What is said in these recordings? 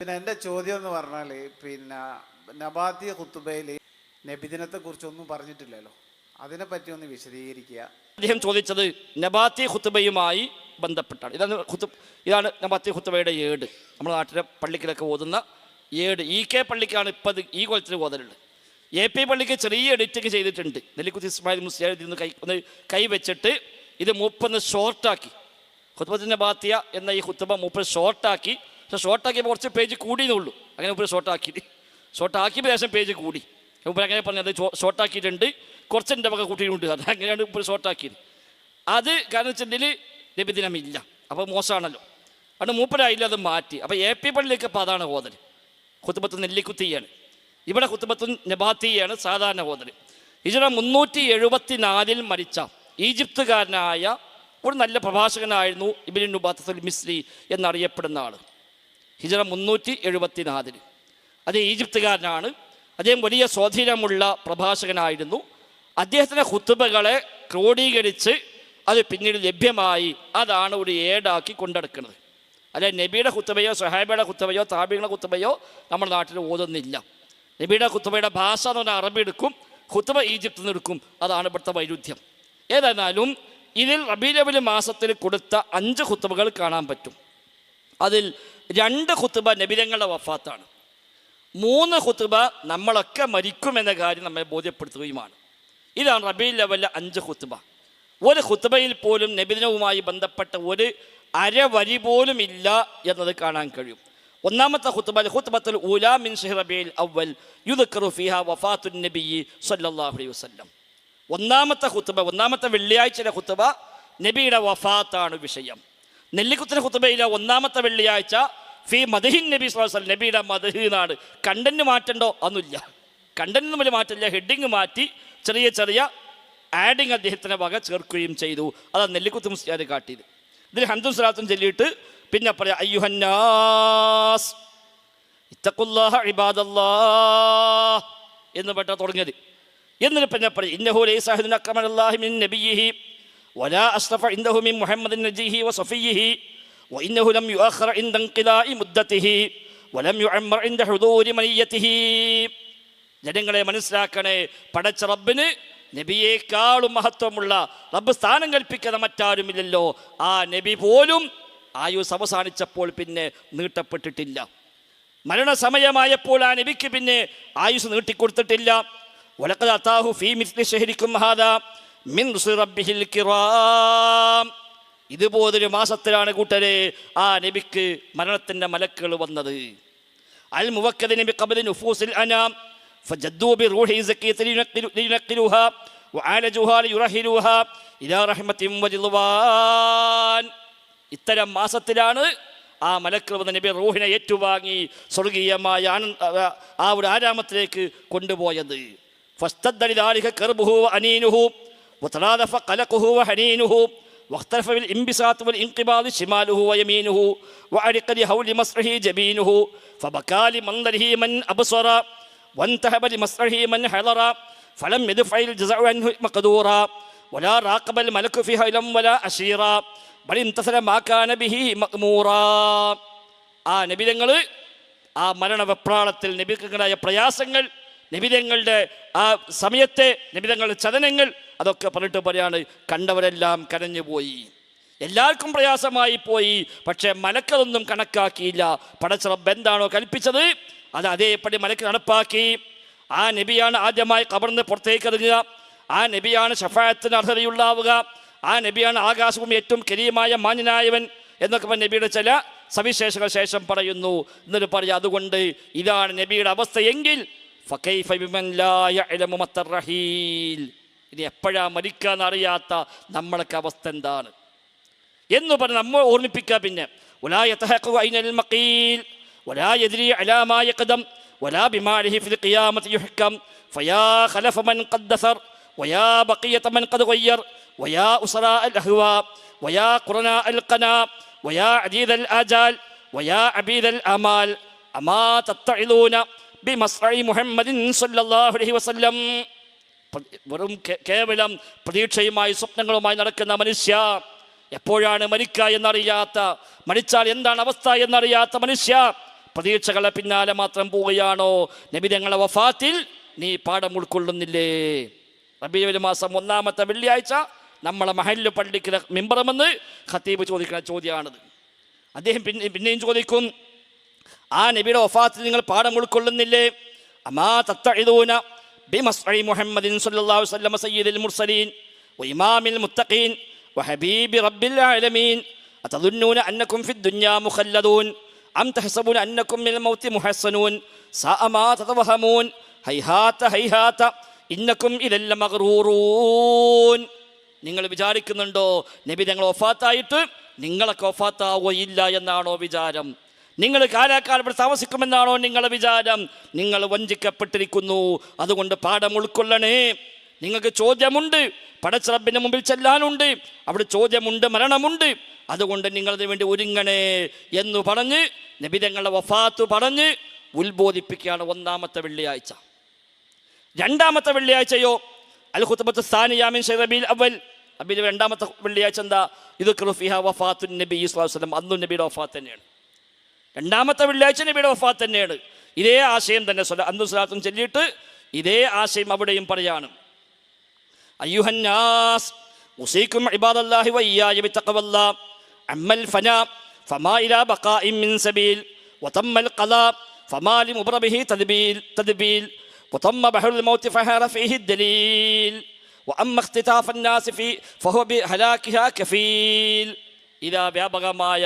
പിന്നെ എന്റെ ചോദ്യം എന്ന് പറഞ്ഞാൽ പിന്നെ നബാത്തി കുത്തുബയിൽ നബിദിനത്തെ കുറിച്ചൊന്നും പറഞ്ഞിട്ടില്ലല്ലോ. അതിനെപ്പറ്റി ഒന്ന് വിശദീകരിക്കുക. അദ്ദേഹം ചോദിച്ചത് നബാത്തി ഖുത്തുബയുമായി ബന്ധപ്പെട്ടാണ്. ഇതാണ് ഖുത്തു ഇതാണ് നബാത്തി ഖുത്തുബയുടെ ഏട്. നമ്മുടെ നാട്ടിലെ പള്ളിക്കിലൊക്കെ ഓതുന്ന ഏട്. ഇ കെ പള്ളിക്കാണ് ഇപ്പം ഈ കൊലത്തിൽ ഓതലുള്ളത്. എ പി പള്ളിക്ക് ചെറിയ എഡിറ്റിംഗ് ചെയ്തിട്ടുണ്ട്. നെല്ലിക്കുത്തി ഇസ്മായിൽ മുസ്ലിം നിന്ന് കൈ ഒന്ന് കൈവച്ചിട്ട് ഇത് മൂപ്പൊന്ന് ഷോർട്ടാക്കി ഖുത്തുബത്തിന്റെ ബാത്തിയ എന്ന ഈ ഖുത്തുബ മൂപ്പർ ഷോർട്ടാക്കി പക്ഷെ ഷോർട്ടാക്കിയപ്പോൾ കുറച്ച് പേജ് കൂടിയെന്നുള്ളൂ അങ്ങനെ മൂപ്പർ ഷോർട്ടാക്കി ഷോർട്ടാക്കിയപ്പോൾ ശേഷം പേജ് കൂടി. മുമ്പ് അങ്ങനെ പറഞ്ഞത് ഷോർട്ടാക്കിയിട്ടുണ്ട്. കുറച്ചെന്റെ വക കൂട്ടിയിട്ടുണ്ട്. അത് അങ്ങനെയാണ് ഇപ്പോൾ ഷോർട്ടാക്കിയത്. അത് കാരണം വെച്ചിട്ടുണ്ടെങ്കിൽ ലഭ്യദിനമില്ല അപ്പോൾ മോശമാണല്ലോ. അതുകൊണ്ട് മൂപ്പരായില്ല അത് മാറ്റി. അപ്പോൾ എ പി പള്ളിയിലേക്ക് അപ്പോൾ അതാണ് ഓതൽ കുത്തുബത്ത് നെല്ലിക്കുത്തിയാണ് ഇവിടെ കുത്തുബത്ത് നബാത്തിയാണ് സാധാരണ ഓതൽ ഇജറ മുന്നൂറ്റി എഴുപത്തി നാലിൽ മരിച്ച ഈജിപ്തുകാരനായ ഒരു നല്ല പ്രഭാഷകനായിരുന്നു ഇബിൻ നുബാത്തുൽ മിസ്രി എന്നറിയപ്പെടുന്ന ആൾ ഹിജറ മുന്നൂറ്റി എഴുപത്തി നാലിന് അത് ഈജിപ്തുകാരനാണ്. അദ്ദേഹം വലിയ സ്വാധീനമുള്ള പ്രഭാഷകനായിരുന്നു. അദ്ദേഹത്തിന്റെ ഹുത്തുബകളെ ക്രോഡീകരിച്ച് അത് പിന്നീട് ലഭ്യമായി. അതാണ് ഒരു ഏടാക്കി കൊണ്ടെടുക്കുന്നത്. അല്ലെ നബിയുടെ കുത്തുബയോ സുഹാബിയുടെ കുത്തുബയോ താബിയുടെ കുത്തുബയോ നമ്മുടെ നാട്ടിൽ ഓതുന്നില്ല. നബിയുടെ കുത്തുബയുടെ ഭാഷ എന്ന് പറഞ്ഞാൽ അറബി എടുക്കും കുത്തുബ ഈജിപ്തിൽ നിന്ന് എടുക്കും. അതാണ് ഇവിടുത്തെ വൈരുദ്ധ്യം. ഏതായിരുന്നാലും ഇതിൽ റബീലബിൽ മാസത്തിൽ കൊടുത്ത അഞ്ച് കുത്തുബകൾ കാണാൻ പറ്റും. അതിൽ രണ്ട് ഖുത്തുബ നബിരങ്ങളുടെ വഫാത്താണ്. മൂന്ന് ഖുത്തുബ നമ്മളൊക്കെ മരിക്കുമെന്ന കാര്യം നമ്മെ ബോധ്യപ്പെടുത്തുകയുമാണ്. ഇതാണ് റബീ ലെവലിലെ അഞ്ച് ഖുത്തുബ ഒരു ഖുത്തുബയിൽ പോലും നബിദിനവുമായി ബന്ധപ്പെട്ട ഒരു അരവരി പോലും ഇല്ല എന്നത് കാണാൻ കഴിയും. ഒന്നാമത്തെ ഖുത്തുബ ഖുത്തുബത്തുൽ ഉലാ മിൻ റബീൽ അവൽ യുദ് ഫിഹ വഫാത്തുൻ നബി സല്ലല്ലാഹു അലൈഹി വസല്ലം. ഒന്നാമത്തെ ഖുത്തുബ ഒന്നാമത്തെ വെള്ളിയാഴ്ചയിലെ ഖുത്തുബ നബിയുടെ വഫാത്താണ് വിഷയം. നെല്ലിക്കുത്തിന് ഖുത്തുബയിലെ ഒന്നാമത്തെ വെള്ളിയാഴ്ച ഫി മദഹിൻ നബി സ്വലം നബിയുടെ മദഹ് എന്നാണ് കണ്ടന്റ് മാറ്റണ്ടോ? അന്നില്ല കണ്ടന്റ് തമ്മിൽ മാറ്റില്ല ഹെഡിങ് മാറ്റി ചെറിയ ചെറിയ ആഡിങ് അദ്ദേഹത്തിന്റെ വക ചേർക്കുകയും ചെയ്തു. അതാണ് നെല്ലിക്കുത്ത് മുസ്ലിയാർ കാട്ടിയത്. ഇതിൽ ഹന്തും സ്വലാത്തും ചൊല്ലിയിട്ട് പിന്നെ പറയാം അയ്യുഹന്നാസ് എന്ന് പെട്ട തുടങ്ങിയത്. എന്നിട്ട് പിന്നെ പറയും ഇന്നഹു ലൈസ അഹദുൻ അക്രമനല്ലാഹി മിൻ നബിയിഹി ولا أشرف عنده من محمد نجيه وصفيه وإنه لم يؤخر عند انقضاء مدته ولم يعمر عند حضور منيته ജനങ്ങളെ മനസ്സിലാക്കണേ പടച്ച റബ്ബിന് നബിയേക്കാളും മഹത്വമുള്ള റബ്ബ് സ്ഥാനം കൽപ്പിക്കുന്ന മറ്റാരുമില്ലല്ലോ ആ നബി പോലും ആയുസ് അവസാനിച്ചപ്പോൾ പിന്നെ നീട്ടപ്പെട്ടിട്ടില്ല മരണസമയമായപ്പോൾ ആ നബിക്ക് പിന്നെ ആയുസ് നീട്ടിക്കൊടുത്തിട്ടില്ല ഒലക്കത് അത്താഹു ഫീ മിസ്ലി ഷഹരിക്കും ഹാദ മിൻ റുസുൽ റബ്ബിഹിൽ കിറാം ഇതുപോലൊരു മാസത്തിലാണ് കൂട്ടരെ ആ നബിക്ക് മരണത്തിൻ്റെ മലക്കുകൾ വന്നത് അൽ മുവക്കദ് നബി ഖബല നുഫൂസിൽ അനാം فجدوا بروح زكية لينقلوا- لينقلوها وعالجوها ليرهلوها إلى رحمة ورضوان ഇത്തരം മാസത്തിലാണ് ആ മലക്കൾ വന്ന നബി റൂഹിനെ ഏറ്റുവാങ്ങി സ്വർഗീയമായ ആനന്ദ ആ- ആ ഒരു ആരാമത്തിലേക്ക് കൊണ്ടുപോയത് فاستد لذلك كربه وأنينه وترادف قلقه وحنينه واختلف بالانبساط والانقباض شماله ويمينه وعرق لهول مصره جبينه فبكى لمنظره من أبصر وانتهب لمصره من حضر فلم يدفع الجزع عنه مقدورا ولا راقب الملك في هيلا ولا أشيرا بل امتثل ما كان به مأمورا ആ നബിതങ്ങൾ ആ മരണവെപ്രാളത്തിൽ നബിതങ്ങളായ പ്രയാസങ്ങൾ നബിതങ്ങളുടെ ആ സമയത്തെ നബിതങ്ങളുടെ ചലനങ്ങൾ അതൊക്കെ പറഞ്ഞിട്ട് പറയാണ് കണ്ടവരെല്ലാം കരഞ്ഞുപോയി. എല്ലാവർക്കും പ്രയാസമായി പോയി പക്ഷേ മലക്കതൊന്നും കണക്കാക്കിയില്ല. പടച്ചറബ് എന്താണോ കൽപ്പിച്ചത് അത് അതേപടി മലക്ക് നടപ്പാക്കി. ആ നബിയാണ് ആദ്യമായി കബർന്ന് പുറത്തേക്ക് ഇറങ്ങുക. ആ നബിയാണ് ഷഫായത്തിന് അർഹതയുള്ളാവുക. ആ നബിയാണ് ആകാശവും ഏറ്റവും കരീമായ മാന്യനായവൻ എന്നൊക്കെ നബിയുടെ ചില സവിശേഷങ്ങൾ ശേഷം പറയുന്നു. എന്നിട്ട് പറയാം അതുകൊണ്ട് ഇതാണ് നബിയുടെ അവസ്ഥയെങ്കിൽ ഫകൈഫ ബിമൻ ലാ യഅലമു മത്തർ റഹീൽ. ഇനി എപ്പോഴാ മരിക്കാന്നറിയാത്ത നമ്മളൊക്കെ അവസ്ഥ എന്താണ് എന്ന് പറഞ്ഞ് നമ്മൾ ഓർമ്മിപ്പിക്കുക പിന്നെ അമാ തത്തഇലൂന ബിമസ്ഇ മുഹമ്മദിൻ സല്ലല്ലാഹു അലൈഹി വസല്ലം വെറും കേവലം പ്രതീക്ഷയുമായി സ്വപ്നങ്ങളുമായി നടക്കുന്ന മനുഷ്യ എപ്പോഴാണ് മരിക്കുക എന്നറിയാത്ത മരിച്ചാൽ എന്താണ് അവസ്ഥ എന്നറിയാത്ത മനുഷ്യ പ്രതീക്ഷകളെ പിന്നാലെ മാത്രം പോവുകയാണോ? നബിതങ്ങളെ വഫാത്തിൽ നീ പാഠം ഉൾക്കൊള്ളുന്നില്ലേ? റബീഉൽ മാസം ഒന്നാമത്തെ വെള്ളിയാഴ്ച നമ്മളെ മഹല്ല് പള്ളിക്ക് മെമ്പറമെന്ന് ഖത്തീബ് ചോദിക്കുന്ന ചോദ്യമാണിത്. അദ്ദേഹം പിന്നെ പിന്നെയും ചോദിക്കും ആ നബിയുടെ വഫാത്തിൽ നിങ്ങൾ പാഠം ഉൾക്കൊള്ളുന്നില്ലേ? അമാ بمصعي محمد صلى الله عليه وسلم سيد المرسلين وإمام المتقين وحبيب رب العالمين أتظنون أنكم في الدنيا مخلدون أم تحسبون أنكم من الموت محصنون ساء ما تتوهمون ഹൈഹാത്ത ഹൈഹാത്ത ഇന്നക്കും ഇതെല്ലാം മകറൂറൂൻ നിങ്ങൾ വിചാരിക്കുന്നുണ്ടോ നബി ഞങ്ങൾ ഒഫാത്തായിട്ട് നിങ്ങളൊക്കെ ഒഫാത്താവുകയില്ല എന്നാണോ വിചാരം നിങ്ങൾ കാലാകാലം താമസിക്കുമെന്നാണോ നിങ്ങളുടെ വിചാരം? നിങ്ങൾ വഞ്ചിക്കപ്പെട്ടിരിക്കുന്നു. അതുകൊണ്ട് പാഠം ഉൾക്കൊള്ളണേ. നിങ്ങൾക്ക് ചോദ്യമുണ്ട്. പടച്ചറബിന്റെ മുമ്പിൽ ചെല്ലാനുണ്ട്. അവിടെ ചോദ്യമുണ്ട് മരണമുണ്ട്. അതുകൊണ്ട് നിങ്ങളതിനു വേണ്ടി ഒരുങ്ങണേ എന്ന് പറഞ്ഞ് നബിതങ്ങളുടെ വഫാത്ത് പറഞ്ഞ് ഉത്ബോധിപ്പിക്കുകയാണ് ഒന്നാമത്തെ വെള്ളിയാഴ്ച. രണ്ടാമത്തെ വെള്ളിയാഴ്ചയോ? അൽ ഹുത്തബത്ത് സാനിയാമിൻ ഷെറബിൽ അവൽ അബിൽ രണ്ടാമത്തെ വെള്ളിയാഴ്ച എന്താ? ഇത് ഫിഹ വഫാത്തു നബി വസ്ലം അന്നു നബിയുടെ വഫാത്ത് തന്നെയാണ്. രണ്ടാമത്തെ വെള്ളിയാഴ്ച നബിയുടെ വഫാത്ത് തന്നെയാണ് ഇതേ ആശയം തന്നെ സ്വല അന്നു സ്വലാത്തും ചൊല്ലിയിട്ട് ഇതേ ആശയം അവിടെയും പറയാണ് അയ്യുഹന്നാസ് ഉസീക്കും ഇബാദല്ലാഹി വയ്യായ ബിത്തഖവല്ല അമ്മൽ ഫന ഫമാ ഇലാ ബഖാഇൻ മിൻ സബീൽ വതമ്മൽ ഖലാ ഫമാ ലിമുബ്രബിഹി തദ്ബീൽ തദ്ബീൽ وطم بحر الموت فهار فيه الدليل وأما اختطاف الناس فيه فهو بهلاكها كفيل إذا വ്യാപകമായ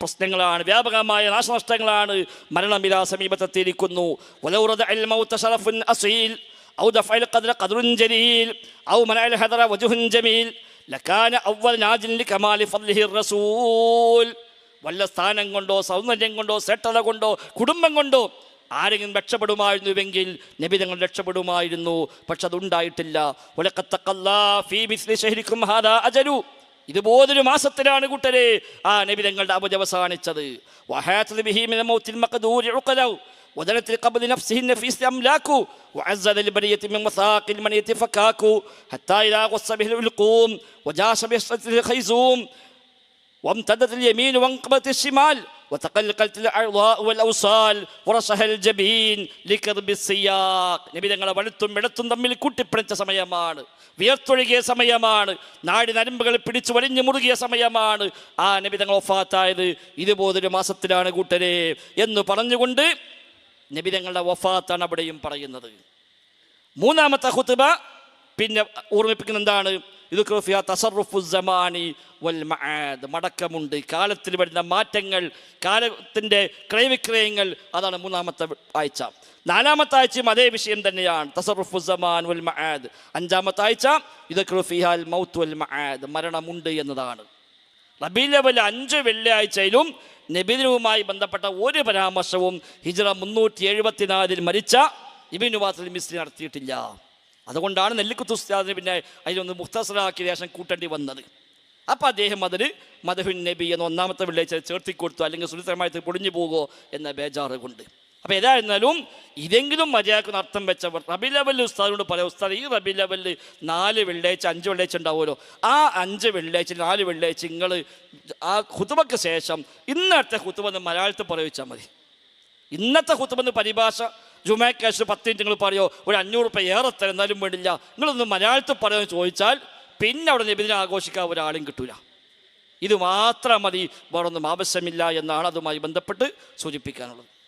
പ്രശ്നങ്ങളാണ് വ്യാപകമായ നാശനഷ്ടങ്ങളാണ് മരണമിതാ സമീപത്തെത്തിയിരിക്കുന്നു ولورد الموت شرف أصيل أو دفع القدر قدر جليل أو منع الهدر وجه جميل لكان أول ناج لكمال فضله الرسول വല്ല സ്ഥാനം കൊണ്ടോ സൗന്ദര്യം കൊണ്ടോ സെട്ടത കൊണ്ടോ കുടുംബം കൊണ്ടോ ആരെങ്കിലും രക്ഷപ്പെടുമായിരുന്നുവെങ്കിൽ നബി തങ്ങൾ രക്ഷപ്പെടുമായിരുന്നു പക്ഷെ അതുണ്ടായിട്ടില്ല ഉലക്കത്തക്കല്ലാ ഫീ മിസ്ലി ശഹരിക്കും ഹാദാ അജലു ഇതുപോലൊരു മാസത്തിലാണ് കൂട്ടരെ ആ നബി തങ്ങളുടെ അവധി അവസാനിച്ചത് വഹാത്തത് ബിഹി മിന മൗത്തിൽ മഖദൂരി ഉഖലൗ ودنت لقبض نفسه النفيس أملاك وعزل البرية من وثاق المنية فكاك حتى إذا غص به العلقوم وجاش به الخيزوم وامتدت اليمين وانقبضت الشمال وتقلقلت الأعضاء والأوصال ورشح الجبين لكرب السياق നബി തങ്ങളെ വലുത്തും വെളുത്തും തമ്മിൽ കൂട്ടിപ്പിടിച്ച സമയമാണ് വിയർത്തൊഴുകിയ സമയമാണ് നാടി നരമ്പുകൾ പിടിച്ചു വലിഞ്ഞു മുറുകിയ സമയമാണ് ആ നബി തങ്ങൾ ഒഫാത്തായത് ഇതുപോലൊരു മാസത്തിലാണ് കൂട്ടരെ എന്ന് പറഞ്ഞുകൊണ്ട് നബി തങ്ങളുടെ വഫാത്താണ് അവിടെയും പറയുന്നത് മൂന്നാമത്തെ ഹുത്തുബ പിന്നെ ഓർമ്മിപ്പിക്കുന്ന എന്താണ്? ഇത് ക്രോഫിയ തസറുഫു വൽ മആദ് മടക്കമുണ്ട്. കാലത്തിൽ വരുന്ന മാറ്റങ്ങൾ കാലത്തിന്റെ ക്രയവിക്രയങ്ങൾ അതാണ് മൂന്നാമത്തെ ആഴ്ച. നാലാമത്തെ ആഴ്ചയും അതേ വിഷയം തന്നെയാണ്. തസറുഫു വൽ മആദ് അഞ്ചാമത്തെ ആഴ്ച ഇത് ക്രോഫിഹാൽ മൗത്ത് വൽ മആദ് മരണമുണ്ട് എന്നതാണ്. റബീലവൽ അഞ്ച് വെള്ളിയാഴ്ചയിലും നബിദിനവുമായി ബന്ധപ്പെട്ട ഒരു പരാമർശവും ഹിജറ മുന്നൂറ്റി എഴുപത്തിനാലിൽ മരിച്ച ഇബിനുവാസിൽ മിസ്ലി നടത്തിയിട്ടില്ല. അതുകൊണ്ടാണ് നെല്ലിക്കുത്ത് ഉസ്താദിന് പിന്നെ അതിനൊന്ന് മുഖ്തസറാക്കിയ ശേഷം കൂട്ടേണ്ടി വന്നത്. അപ്പം അദ്ദേഹം അതിന് മദഹുൻ നബി എന്ന ഒന്നാമത്തെ വെള്ളിയാഴ്ച ചേർത്തി കൊടുത്തു അല്ലെങ്കിൽ സുരക്ഷമായിട്ട് പൊടിഞ്ഞു പോകുമോ എന്ന ബേജാറ് കൊണ്ട് അപ്പോൾ ഏതായിരുന്നാലും ഇതെങ്കിലും മര്യാദക്കുന്ന അർത്ഥം വെച്ചവർ റബി ലെവലിൽ ഉസ്താദിനോട് പറയാം ഉസ്താദ് ഈ റബി ലെവലിൽ നാല് വെള്ളിയാഴ്ച അഞ്ച് വെള്ളിയാഴ്ച ഉണ്ടാവുമല്ലോ. ആ അഞ്ച് വെള്ളിയാഴ്ച നാല് വെള്ളിയാഴ്ച നിങ്ങൾ ആ ഹുത്തുബക്ക് ശേഷം ഇന്നത്തെ ഹുത്തുബെന്ന് മലയാളത്തിൽ പ്രയോഗിച്ചാൽ മതി. ഇന്നത്തെ ഹുത്തുബെന്ന് പരിഭാഷ ജുമാക്കാശ് പത്ത് മിനിറ്റ് നിങ്ങൾ പറയോ ഒരു അഞ്ഞൂറ് റുപ്യ ഏറെ തരുന്നാലും വേണ്ടില്ല. നിങ്ങളൊന്ന് മലയാളത്തിൽ പറയുമെന്ന് ചോദിച്ചാൽ പിന്നെ അവിടെ നബിദിനെ ആഘോഷിക്കാൻ ഒരാളും കിട്ടൂല. ഇത് മാത്രം മതി വേറൊന്നും ആവശ്യമില്ല എന്നാണ് അതുമായി ബന്ധപ്പെട്ട് സൂചിപ്പിക്കാനുള്ളത്.